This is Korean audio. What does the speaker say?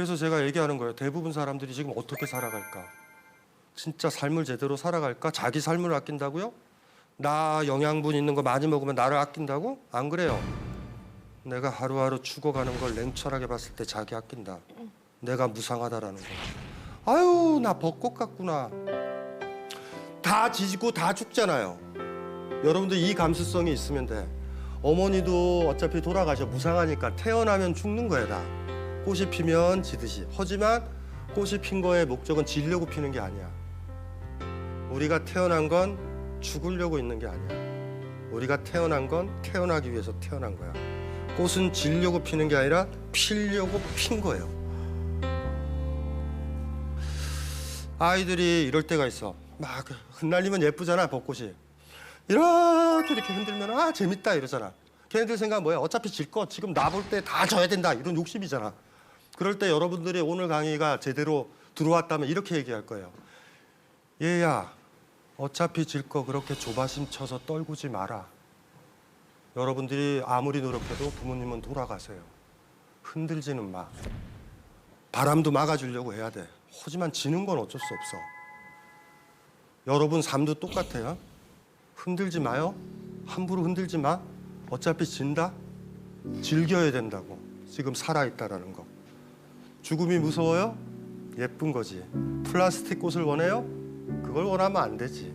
그래서 제가 얘기하는 거예요. 대부분 사람들이 지금 어떻게 살아갈까? 진짜 삶을 제대로 살아갈까? 자기 삶을 아낀다고요? 나 영양분 있는 거 많이 먹으면 나를 아낀다고? 안 그래요. 내가 하루하루 죽어가는 걸 냉철하게 봤을 때 자기 아낀다. 내가 무상하다라는 거. 아유 나 벚꽃 같구나. 다 지지고 다 죽잖아요. 여러분들 이 감수성이 있으면 돼. 어머니도 어차피 돌아가셔 무상하니까 태어나면 죽는 거야 다. 꽃이 피면 지듯이. 하지만 꽃이 핀 거의 목적은 지려고 피는 게 아니야. 우리가 태어난 건 죽으려고 있는 게 아니야. 우리가 태어난 건 태어나기 위해서 태어난 거야. 꽃은 지려고 피는 게 아니라 피려고 핀 거예요. 아이들이 이럴 때가 있어. 막 흩날리면 예쁘잖아 벚꽃이. 이렇게 이렇게 흔들면 아 재밌다 이러잖아. 걔네들 생각 뭐야? 어차피 질 거 지금 나 볼 때 다 져야 된다 이런 욕심이잖아. 그럴 때 여러분들이 오늘 강의가 제대로 들어왔다면 이렇게 얘기할 거예요. 얘야 어차피 질 거 그렇게 조바심 쳐서 떨구지 마라. 여러분들이 아무리 노력해도 부모님은 돌아가세요. 흔들지는 마. 바람도 막아주려고 해야 돼. 하지만 지는 건 어쩔 수 없어. 여러분 삶도 똑같아요. 흔들지 마요. 함부로 흔들지 마. 어차피 진다. 즐겨야 된다고. 지금 살아있다라는 거. 죽음이 무서워요? 예쁜 거지. 플라스틱 꽃을 원해요? 그걸 원하면 안 되지.